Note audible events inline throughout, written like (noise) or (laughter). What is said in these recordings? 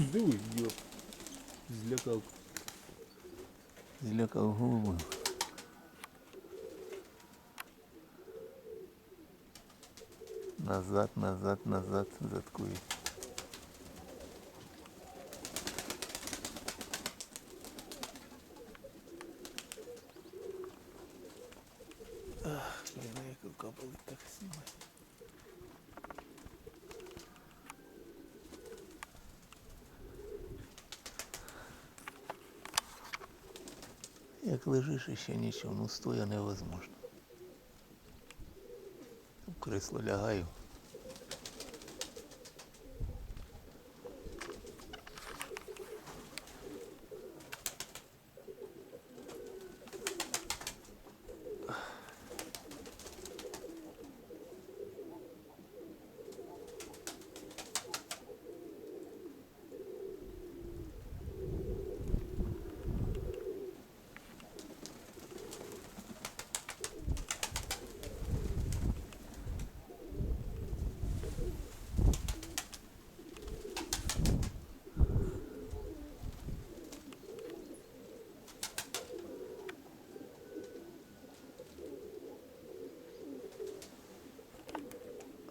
Диви, йоп. Злякав. Злякав голову. Назад, назад, назад, заткує. Ще нічого, ну стоя невозможно. В кресло лягаю.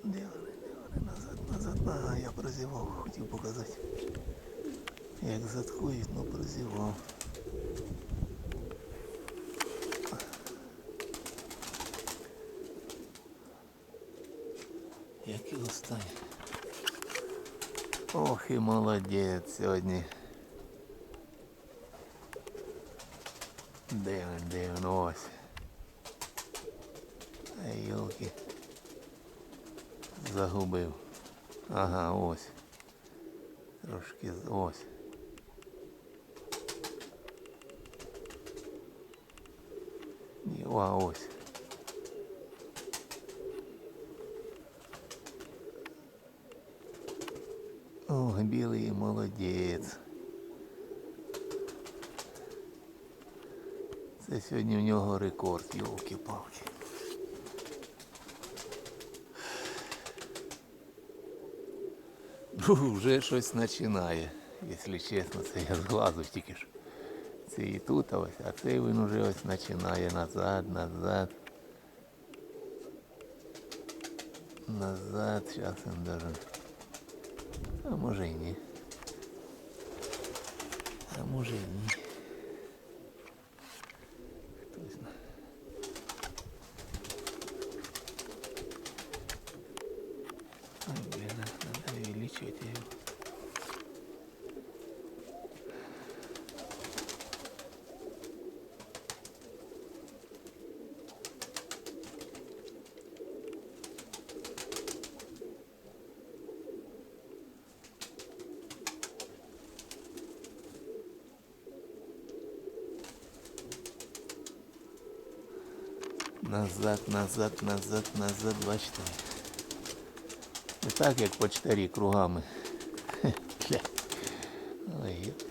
Де вони, де вони, назад, назад, ага, я прозівав, хотів показати. Як заткують, ну прозівав. Як і останній. Ох і молодець сьогодні. Він, де ось. Йолки. Загубив. Ага, ось. Трошки ось. Ні, а ось. О, білий молодець. Це сьогодні у нього рекорд, йолки-палки. Ну, вже щось починає, якщо чесно, це я з глазу тільки ж. Це і тут ось, а цей він уже ось починає назад, назад. Назад, зараз він даже. А може і ні. А може і ні. Хтось знає. Ой, блин, надо увеличивать ее. Назад, назад, назад, назад, бачите. Не так, як почтарі кругами. (laughs) Ой, ёпт.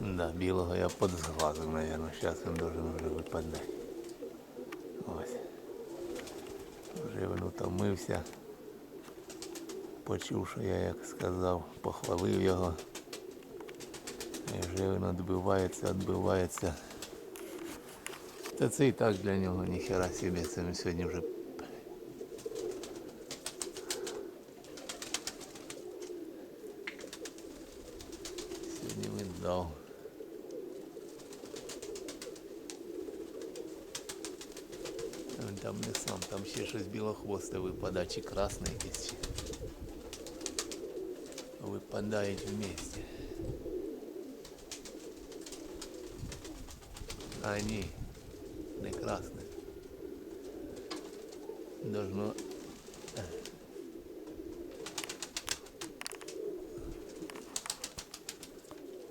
Да, білого я наверное. Сейчас він должен уже випадати. Ось. Вже він утомився. Почув, що я, як сказав, похвалив його. І вже він відбивається, відбивається. Та це і так для нього ніхера собі. Це ми сьогодні вже сьогодні він дав. Він там не сам, там ще білохвосте випадає, чи. Чи... Випадають вместе. А ні, не красне. Должно.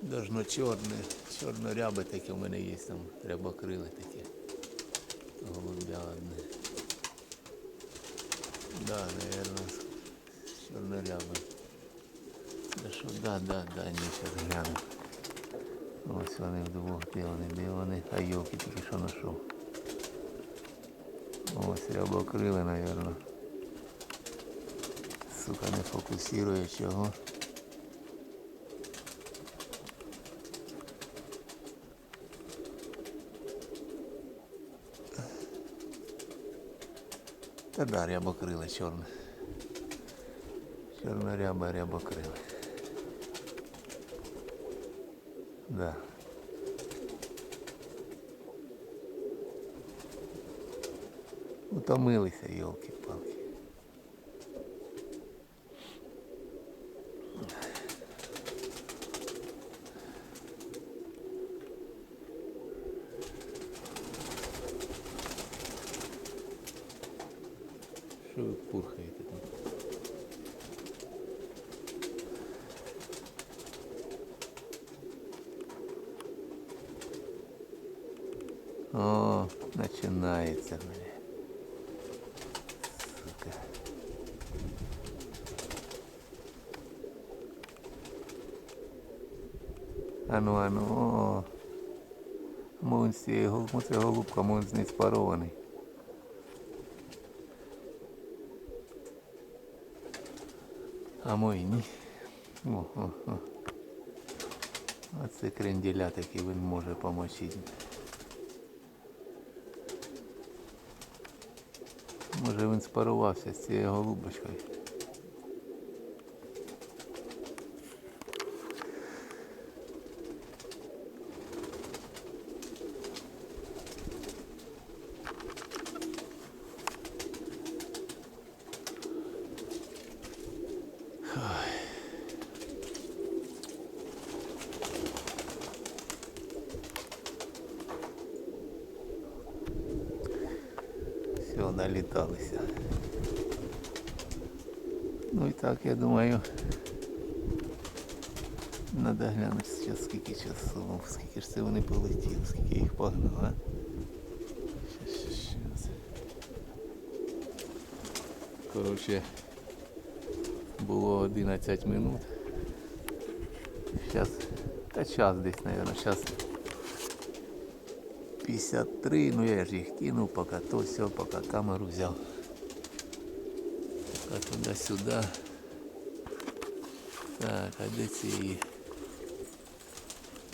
Должно чорне, чорно-рябе таке в мене є там, треба крили таке. Голубя одне. Да, наверное, Чорнорябий. Це що, да, да, да, ні, зараз гляну. Ось вони вдвох, де вони, де вони? А йоки тільки що знайшов. Ось рябокрили, наверное. Сука, не фокусирує чого. Та да, рябокриле чорне. Чорна ряба, рябокриле. Да. Утомилися, йолки-палки. О, починається, бля. Сука. Ану, ану, о. Гол- це голубка, мон не спарований. А мой ні. О, о, о. Оце кренделя такі він може помочити. Може він спарувався з цією голубочкою. Все, наліталися. Ну і так, я думаю, надо глянути зараз скільки часу, скільки ж це вони полетіли, скільки їх погнало. Коротше, було 11 минут. Зараз, та час десь, мабуть, зараз 53, ну я ж їх кинув, поки то все, поки камеру взяв. Поки туди-сюди. Так, а де ці?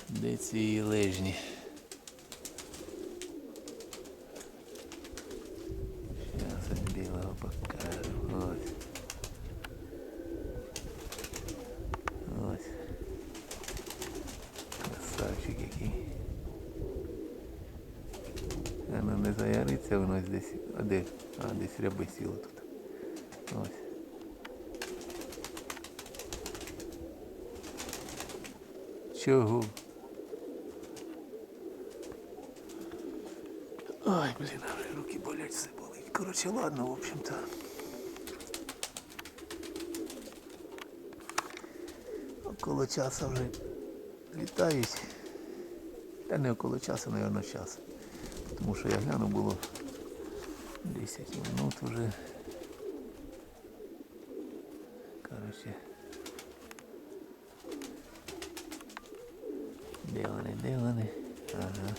Де ці лежні? Зараз от білого покажу. Ось. Ось. Красавчик який. Воно не заяриться, воно десь. А де? А, десь ряби сіло тут. Ось. Чого? Ай, блін, руки болять, все болить. Коротше, ладно, в общем-то. Около часу вже літають. Та не около часу, мабуть, час. Тому що я гляну було 10 минут вже. Коротше. Де вони? Ага.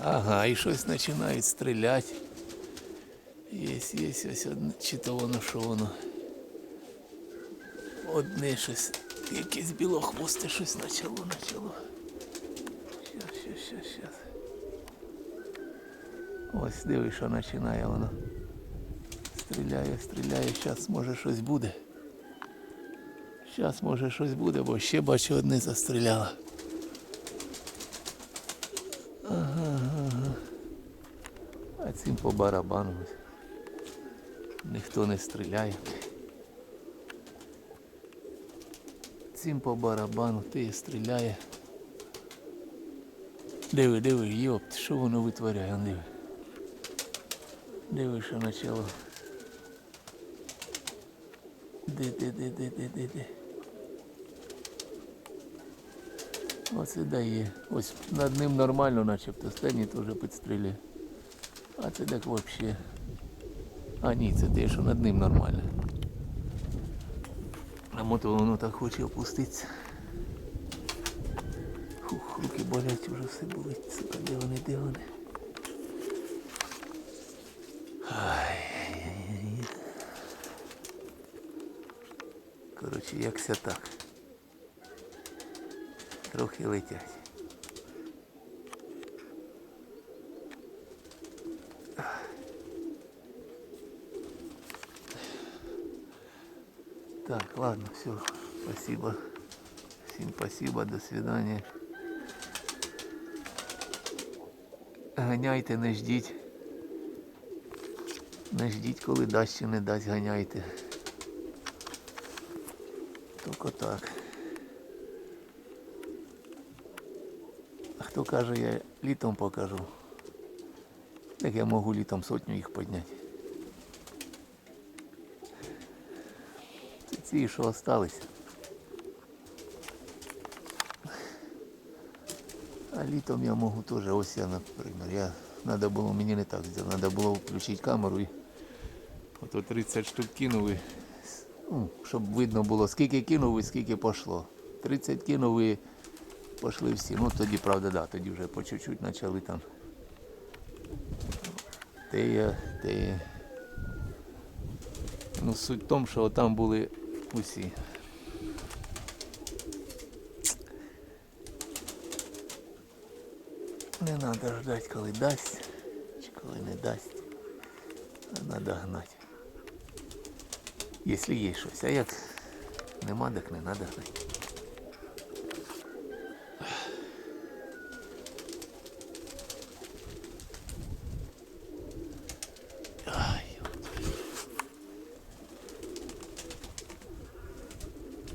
Ага, і щось починають стріляти. Єсть, єсть, ось одне, чи то воно, що воно. Одне щось, якесь білохвосте щось почало, почало. Щас, щас, щас, щас. Ось диви, що починає воно. Стріляє, стріляє, зараз може щось буде. Зараз може щось буде, бо ще бачу одне застріляло. Ага, ага. А цим по барабану. Ніхто не стріляє. Цим по барабану ти стріляє. Диви, диви, йопт, що воно витворяє, диви. Диви, що почало. Де, де, де, де, де, де, де. Оце дає. Ось над ним нормально, начебто стані теж підстрілює. А це так взагалі. А ні, це те, що над ним нормально. А мото воно так хоче опуститися. Фух, руки болять, вже все болить, сука, де вони, де вони. Коротше, якся так. Трохи летять. Так, ладно, все. Спасибо. Всем спасибо, до свидания. Ганяйте, не ждіть. Не ждіть, коли дасть чи не дасть, ганяйте. Тільки так. А хто каже, я літом покажу. Так я можу літом сотню їх підняти. Ці, що остались. А літом я можу теж, ось я, наприклад, я, надо було, мені не так зробити, треба було включити камеру і ото 30 штук кинув і, ну, щоб видно було, скільки кинув і скільки пішло. 30 кинув і пішли всі. Ну тоді, правда, да, тоді вже по чуть-чуть почали там. Те те. Ну, суть в тому, що там були усі. Не треба ждати, коли дасть, чи коли не дасть. А треба гнати. Якщо є щось. А як нема, так не треба гнати.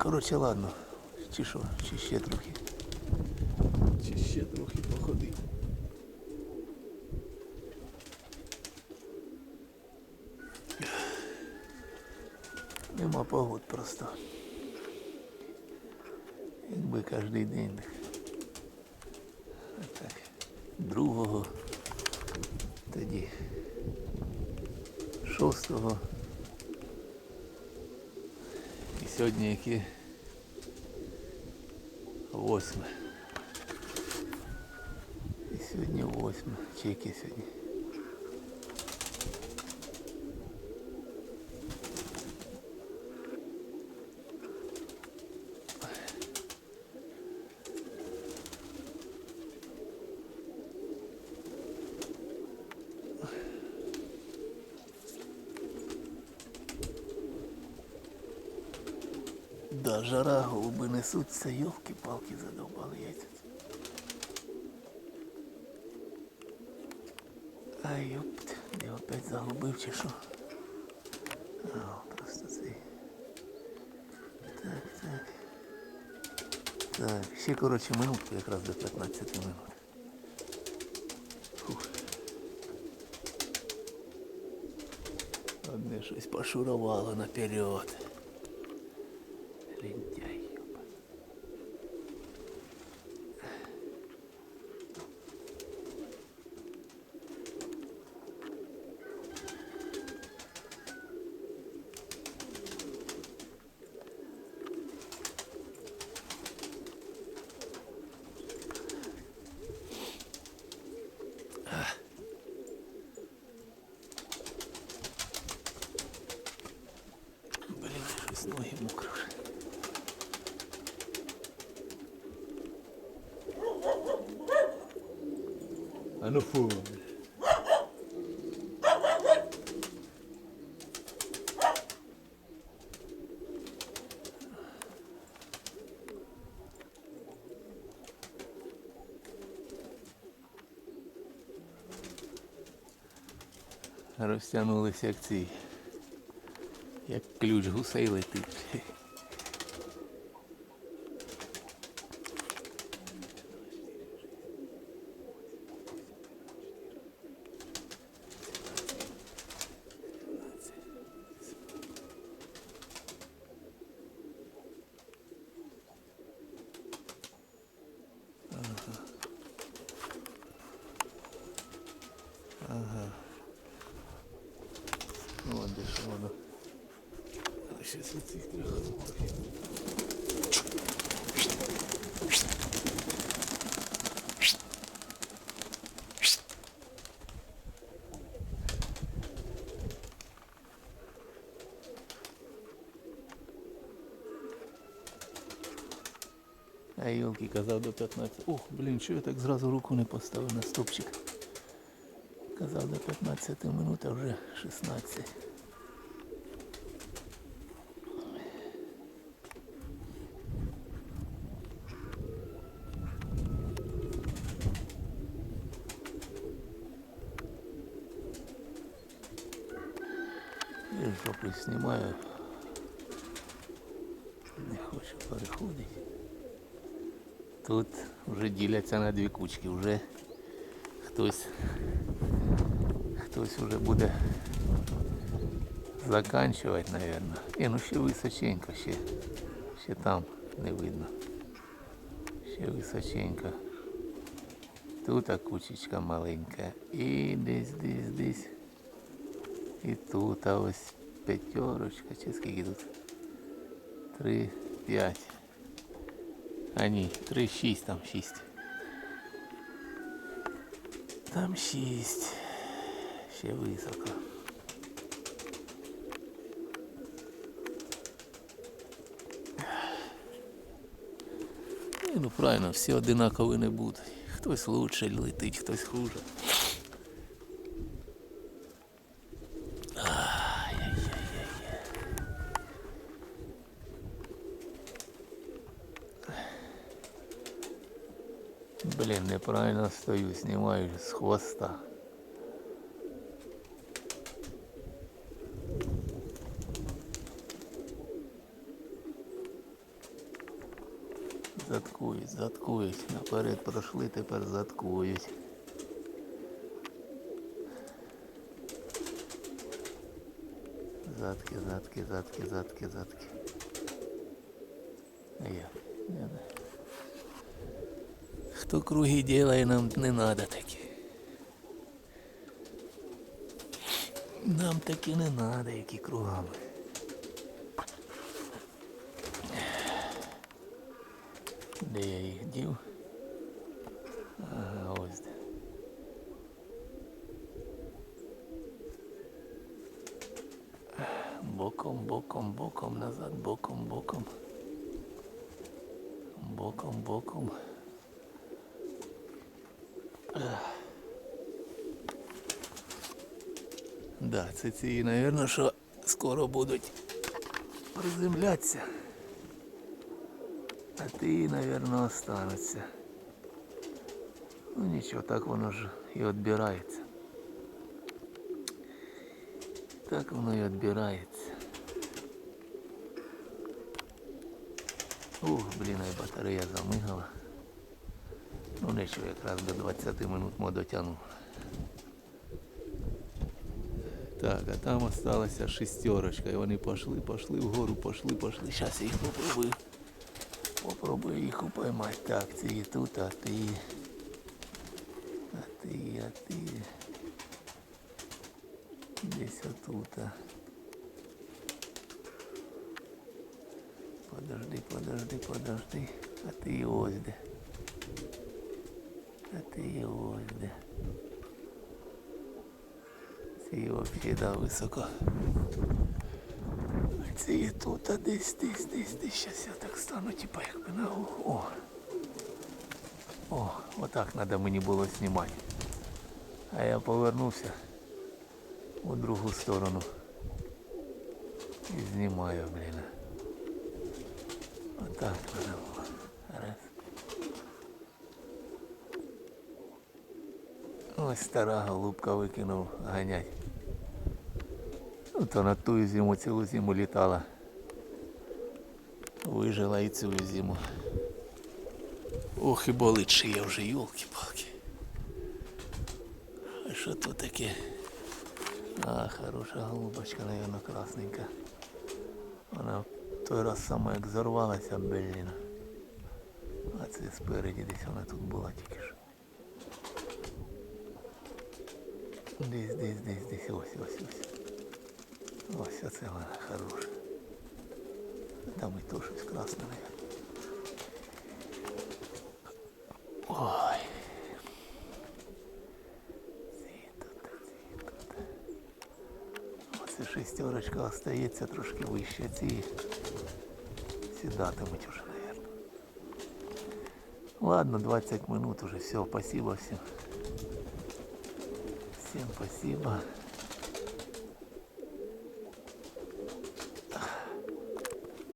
Коротше, ладно. Чи що, чи ще трохи. Чи ще трохи походити. Нема погод просто. Якби кожен день. Так. Другого. Тоді. Шостого. І сьогодні які Восьме. І сьогодні восьме. Чи які сьогодні? Да, жара, голуби несуться, йолки-палки задовбали яйця. Ай, ёпт, я опять загубив чи що? А, просто цей. Так, так. Так, ще, коротше, минутку якраз до 15 минут. Фух. Одне щось пошурувало наперед. Лентяй, ёпа. Блін, щось ноги мокро вже. Ну фу. Розтягнулися як ці. Як ключ гусей летить. Ага. О, де ж воно. А щось оцих треба трохи. А Йолки казав до 15. Ох, блін, що я так зразу руку не поставив на стопчик. Казав до 15 минут, а вже 16. вже діляться на дві кучки, вже хтось хтось вже буде заканчувати, наверное. І ну ще височенько, ще, ще там не видно. Ще височенько. Тут а кучечка маленька. І десь, десь, десь. І тут а ось п'ятерочка, чи скільки тут? Три, п'ять. А ні, три, шість, там шість. Там шість. Ще високо. Ну правильно, всі одинакові не будуть. Хтось лучше летить, хтось хуже. Блін, неправильно стою, знімаю з хвоста. Заткують, заткують. Наперед пройшли, тепер заткують. Задки, задки, задки, задки, задки. Не. Хто круги делай нам не надо такі. Нам такі не надо, які кругами. Де я їх дів? Да, це ці, мабуть, що скоро будуть приземлятися. А ті, мабуть, остануться. Ну нічого, так воно ж і відбирається. Так воно і відбирається. Ух, блін, і батарея замигала. Ну нічого, якраз до 20 минут ми дотягнув. Так, а там осталася шестерочка. І вони пошли, пошли вгору, пошли, пошли. Зараз я їх попробую. Попробую їх упоймати. Так, і тут, а ти. А ти, а ти. Десь отут. Подожди, подожди, подожди. А ти ось де. А ти ось де. Ці взагалі високо. Ці тут, а десь, десь, десь, десь. Щас я так стану, типа якби на О. О, отак треба мені було знімати. А я повернувся у другу сторону. І знімаю, блін. Отак треба було. Раз. Ось стара голубка викинув ганять. Ну, то на ту зиму цілу зиму літала. Вижила і цю зиму. Ох, і болить шия вже, йолки-палки. А що тут таке? А, хороша голубочка, наверное, красненька. Вона в той раз сама як зорвалася, блін. А це спереді десь вона тут була тільки що. Десь, десь, десь, десь. Ось, ось, ось. Ось оце вона хороша. Там і то щось красне, наверное. Ой. Ці тут, ці тут. Оце шестерочка остається трошки вище. Ці сідатимуть уже, наверное. Ладно, 20 минут уже. Все, спасибо всем. Всем спасибо.